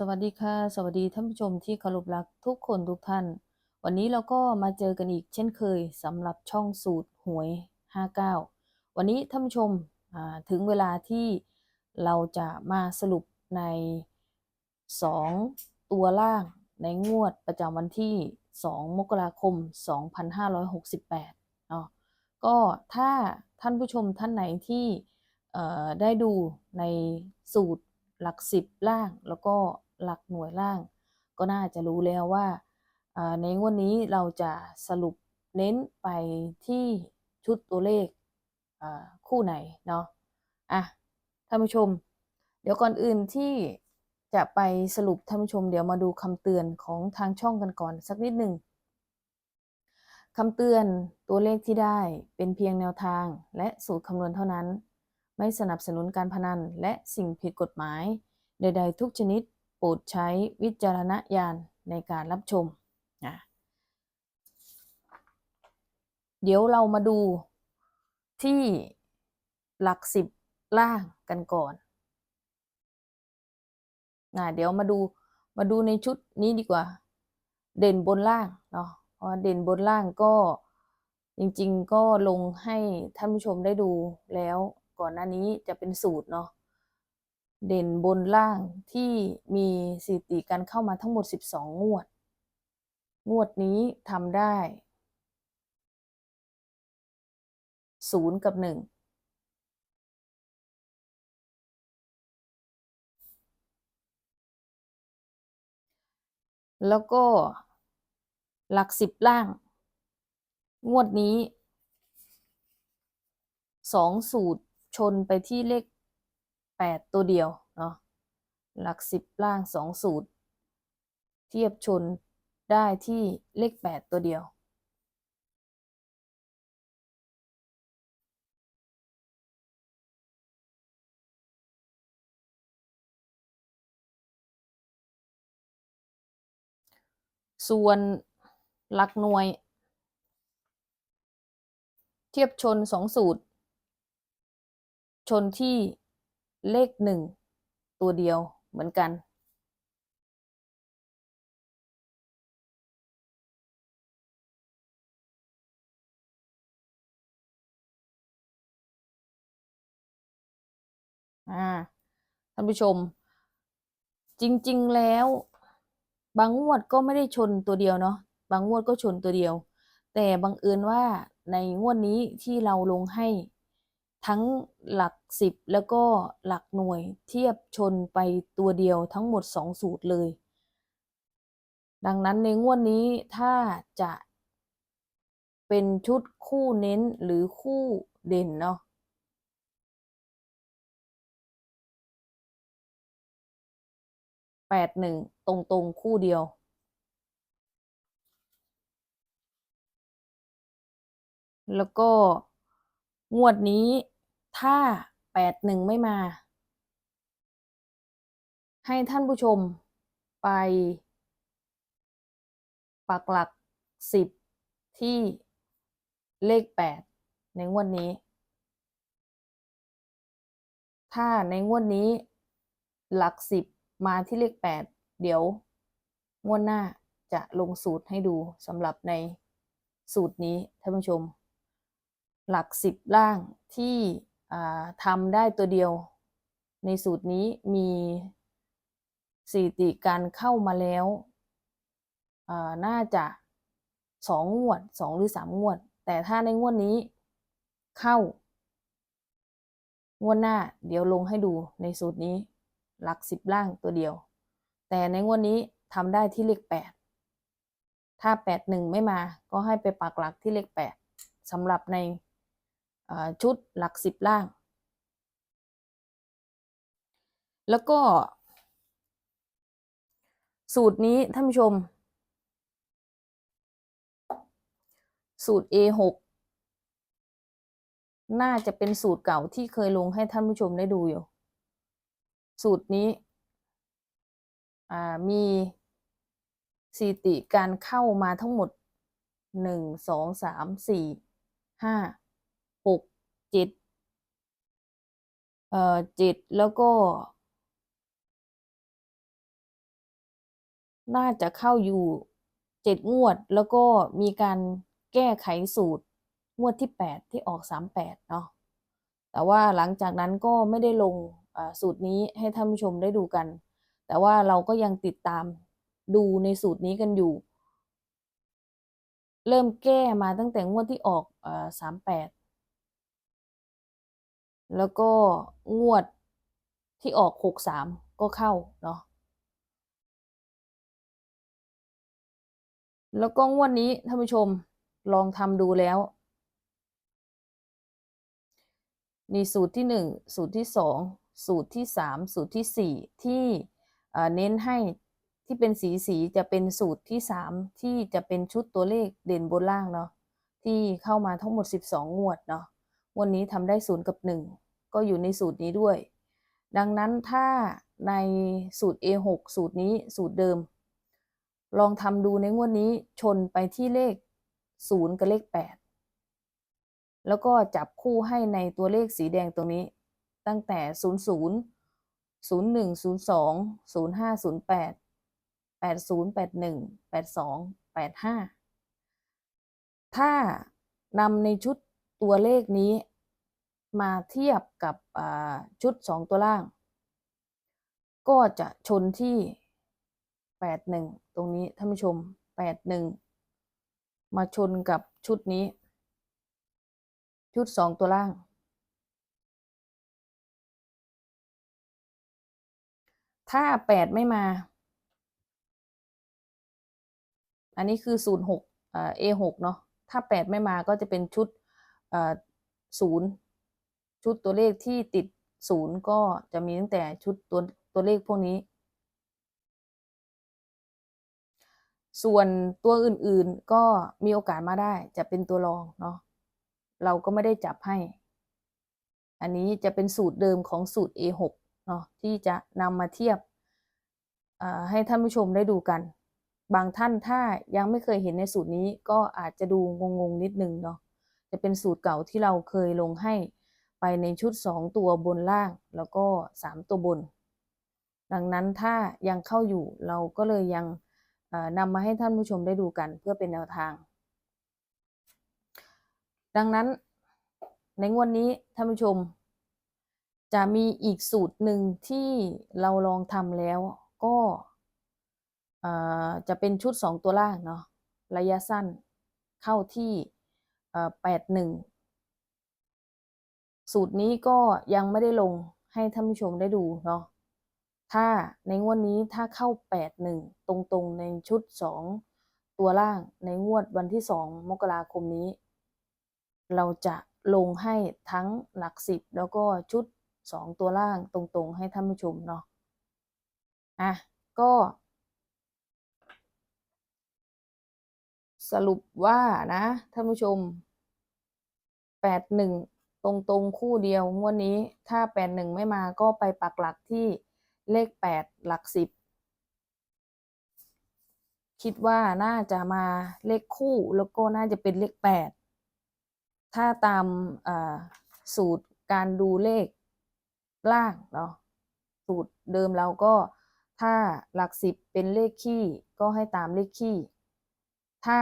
สวัสดีค่ะ สวัสดีท่านผู้ชมที่เคารพรักทุกคนทุกท่าน วันนี้เราก็มาเจอกันอีกเช่นเคยสำหรับช่องสูตรหวย 59 วันนี้ท่านผู้ชมถึงเวลาที่เราจะมาสรุปใน 2 ตัวล่างในงวดประจำวันที่ 2 มกราคม 2568เนาะก็ถ้าท่านผู้ชมท่านไหนที่ได้ดูในสูตรหลักสิบล่างแล้วก็ หลักหน่วยล่าง ก็น่าจะรู้แล้วว่าในงวดนนี้เราจะสรุปเน้นไปที่ชุดตัวเลขคู่ไหนเนาะอะท่านผู้ชม เดี๋ยวก่อนอื่นที่จะไปสรุปท่านผู้ชม เดี๋ยวมาดูคำเตือนของทางช่องกันก่อนสักนิดหนึ่งคำเตือนตัวเลขที่ได้เป็นเพียงแนวทางและสูตรคำนวณเท่านั้น ไม่สนับสนุนการพนันและสิ่งผิดกฎหมาย ใด ๆ ทุกชนิด โปรดใช้วิจารณญาณในการรับชมนะเดี๋ยวเรามาดูที่หลักสิบล่างกันก่อนนะเดี๋ยวมาดูมาดูในชุดนี้ดีกว่า เด่นบนล่างเนาะเพราะเด่นบนล่างก็จริงๆก็ลงให้ท่านผู้ชมได้ดูแล้วก่อนหน้านี้จะเป็นสูตรเนาะ เด่นบนล่างที่มีสถิติการเข้ามาทั้งหมด 12 งวด งวดนี้ทำได้ศูนย์กับหนึ่งแล้วก็หลักสิบล่าง งวดนี้สองสูตรชนไปที่เลข แปดตัวเดียวเนาะหลักสิบล่างสองสูตร เทียบชนได้ที่เลขแปดตัวเดียว ส่วนหลักหน่วย เทียบชนสองสูตร ชนที่ เลขหนึ่งตัวเดียวเหมือนกันอ่าท่านผู้ชม จริง ๆ แล้ว บางงวดก็ไม่ได้ชนตัวเดียวเนาะบางงวดก็ชนตัวเดียว แต่บังเอิญว่าในงวดนี้ที่เราลงให้ ทั้งหลักสิบแล้วก็หลักหน่วยเทียบชนไปตัวเดียวทั้งหมดสองสูตรเลย ดังนั้นในงวดนี้ถ้าจะเป็นชุดคู่เน้นหรือคู่เด่นเนาะแปดหนึ่งตรงตรงคู่เดียว แล้วก็ งวดนี้ถ้าแปดหนึ่งไม่มา ให้ท่านผู้ชมไปปักหลักสิบที่เลขแปดในงวดนี้ ถ้าในงวดนี้หลักสิบมาที่เลขแปดเดี๋ยวงวดหน้าจะลงสูตรให้ดูสำหรับในสูตรนี้ท่านผู้ชม หลักสิบล่างที่ทำได้ตัวเดียว ในสูตรนี้มีสถิติการเข้ามาแล้วน่าจะสองงวดสองหรือสามงวด แต่ถ้าในงวดนี้เข้างวดหน้าเดี๋ยวลงให้ดูในสูตรนี้ หลักสิบล่างตัวเดียว แต่ในงวดนี้ทำได้ที่เลขแปดถ้าแปดหนึ่งไม่มาก็ให้ไปปักหลักที่เลขแปดสำหรับใน ชุดหลักสิบล่าง แล้วก็ สูตรนี้ท่านผู้ชม สูตร A6 น่าจะเป็นสูตรเก่าที่เคยลงให้ท่านผู้ชมได้ดูอยู่ สูตรนี้มีสถิติการเข้ามาทั้งหมดหนึ่งสองสามสี่ห้า จ็ดเอ่อจ็ดแล้วก็ น่าจะเข้าอยู่เจ็ดงวด แล้วก็มีการแก้ไขสูตร งวดที่แปดที่ออกสามแปดเนาะแต่ว่าหลังจากนั้นก็ไม่ได้ลงสูตรนี้ให้ท่านผู้ชมได้ดูกัน แต่ว่าเราก็ยังติดตามดูในสูตรนี้กันอยู่ เริ่มแก้มาตั้งแต่งวดที่ออกสามแปด แล้วก็งวดที่ออกหกสามก็เข้าเนาะแล้วก็งวดนี้ท่านผู้ชมลองทำดูแล้วมีสูตรที่หนึ่งสูตรที่สองสูตรที่สามสูตรที่สี่ที่เน้นให้ที่เป็นสีสีจะเป็นสูตรที่สามที่จะเป็นชุดตัวเลขเด่นบนล่างเนาะที่เข้ามาทั้งหมดสิบสองงวดเนาะ วันนี้ทำได้ศูนย์กับหนึ่งก็อยู่ในสูตรนี้ด้วย ดังนั้นถ้าในสูตร A6 สูตรนี้สูตรเดิม ลองทำดูในงวดนี้ชนไปที่เลขศูนย์กับเลขแปดแล้วก็จับคู่ให้ในตัวเลขสีแดงตรงนี้ ตั้งแต่ศูนย์ศูนย์ศูนย์หนึ่งศูนย์สองศูนย์ห้าศูนย์แปดแปดศูนย์แปดหนึ่งแปดสองแปดห้าถ้านำในชุด ตัวเลขนี้มาเทียบกับชุดสองตัวล่าง ก็จะชนที่แปดหนึ่งตรงนี้ท่านผู้ชมแปดหนึ่งมาชนกับชุดนี้ ชุดสองตัวล่าง ถ้าแปดไม่มา อันนี้คือศูนย์หกเอ่อ A หกเนาะถ้าแปดไม่มาก็จะเป็นชุด ศูนย์ชุดตัวเลขที่ติดศูนย์ก็จะมีตั้งแต่ชุดตัวตัวเลขพวกนี้ ส่วนตัวอื่นๆก็มีโอกาสมาได้จะเป็นตัวรองเนาะเราก็ไม่ได้จับให้ อันนี้จะเป็นสูตรเดิมของสูตร A6 เนาะที่จะนำมาเทียบให้ท่านผู้ชมได้ดูกัน บางท่านถ้ายังไม่เคยเห็นในสูตรนี้ก็อาจจะดูงงๆนิดนึงเนาะ จะเป็นสูตรเก่าที่เราเคยลงให้ไปในชุด 2 ตัวบนล่างแล้วก็ 3 ตัวบน ดังนั้นถ้ายังเข้าอยู่เราก็เลยยังนำมาให้ท่านผู้ชมได้ดูกันเพื่อเป็นแนวทาง ดังนั้นในงวดนนี้ท่านผู้ชม จะมีอีกสูตรหนึ่งที่เราลองทำแล้วก็จะเป็นชุด 2 ตัวล่างเนาะระยะสั้นเข้าที่ แปดหนึ่งสูตรนี้ก็ยังไม่ได้ลงให้ท่านผู้ชมได้ดูเนาะถ้าในงวดนี้ถ้าเข้าแปดหนึ่งตรงๆในชุดสองตัวล่างในงวดวันที่สองมกราคมนี้ เราจะลงให้ทั้งหลักสิบแล้วก็ชุดสองตัวล่างตรงๆ ให้ท่านผู้ชมเนาะอะก็ สรุปว่านะท่านผู้ชมแปดหนึ่งตรงๆคู่เดียวงวดนี้ถ้าแปดหนึ่งไม่มาก็ไปปักหลักที่เลขแปดหลักสิบคิดว่าน่าจะมาเลขคู่แล้วก็น่าจะเป็นเลขแปดถ้าตามสูตรการดูเลขล่างเนาะสูตรเดิมเราก็ถ้าหลักสิบเป็นเลขขี้ก็ให้ตามเลขขี้ ถ้า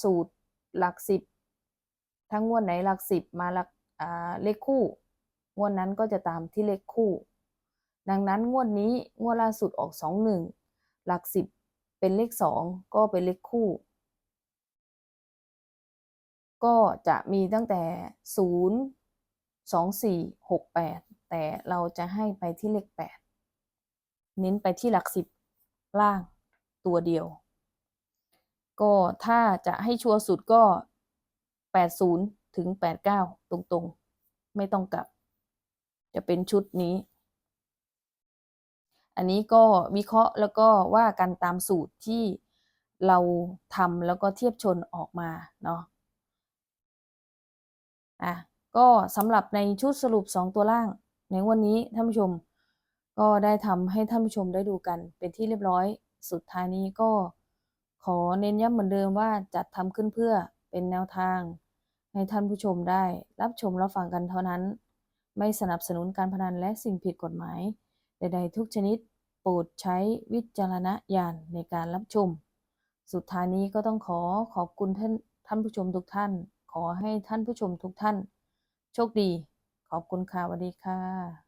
สูตรหลักสิบทั้งงวดไหนหลักสิบมาหลักเลขคู่ งวดนั้นก็จะตามที่เลขคู่ ดังนั้นงวดนี้งวดล่าสุดออกสองหนึ่งหลักสิบเป็นเลขสองก็เป็นเลขคู่ ก็จะมีตั้งแต่ศูนย์สองสี่หกแปดแต่เราจะให้ไปที่เลขแปดเน้นไปที่หลักสิบล่างตัวเดียว ก็ถ้าจะให้ชัวร์สุดก็แปดศูนย์ถึงแปดเก้าตรงๆ ไม่ต้องกลับ จะเป็นชุดนี้ อันนี้ก็วิเคราะห์แล้วก็ว่ากันตามสูตรที่เราทำแล้วก็เทียบชนออกมาเนาะอะก็สำหรับในชุดสรุป 2 ตัวล่าง ในวันนี้ท่านผู้ชม ก็ได้ทำให้ท่านผู้ชมได้ดูกันเป็นที่เรียบร้อยสุดท้ายนี้ก็ ขอเน้นย้ำเหมือนเดิมว่าจัดทำขึ้นเพื่อเป็นแนวทาง ให้ท่านผู้ชมได้รับชมรับฟังกันเท่านั้น ไม่สนับสนุนการพนันและสิ่งผิดกฎหมาย ใดๆทุกชนิด โปรดใช้วิจารณญาณในการรับชม สุดท้ายนี้ก็ต้องขอขอบคุณท่านท่านผู้ชมทุกท่าน ขอให้ท่านผู้ชมทุกท่าน โชคดี ขอบคุณค่ะสวัสดีค่ะ